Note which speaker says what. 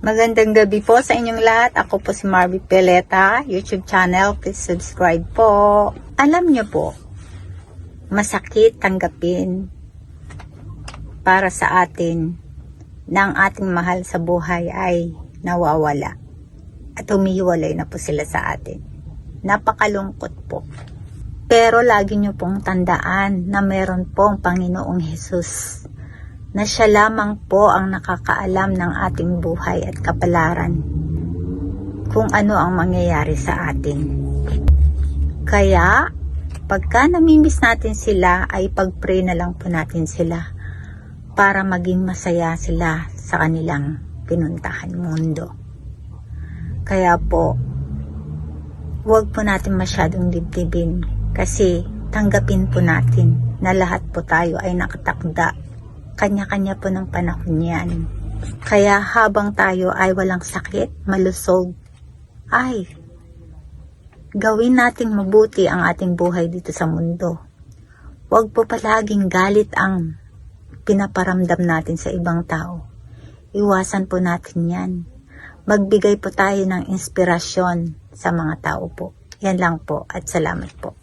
Speaker 1: Magandang gabi po sa inyong lahat. Ako po si Marby Peleta, YouTube channel. Please subscribe po. Alam niyo po, masakit tanggapin para sa atin na ang ating mahal sa buhay ay nawawala at humihiwalay na po sila sa atin. Napakalungkot po. Pero lagi niyo pong tandaan na meron pong Panginoong Hesus na siya lamang po ang nakakaalam ng ating buhay at kapalaran kung ano ang mangyayari sa atin. Kaya, pagka namimiss natin sila, ay pag-pray na lang po natin sila para maging masaya sila sa kanilang pinuntahan mundo. Kaya po, huwag po natin masyadong dibdibin kasi tanggapin po natin na lahat po tayo ay nakatakda kanya-kanya po ng panahon yan. Kaya habang tayo ay walang sakit, malusog, ay, gawin nating mabuti ang ating buhay dito sa mundo. Huwag po palaging galit ang pinaparamdam natin sa ibang tao. Iwasan po natin yan. Magbigay po tayo ng inspirasyon sa mga tao po. Yan lang po at salamat po.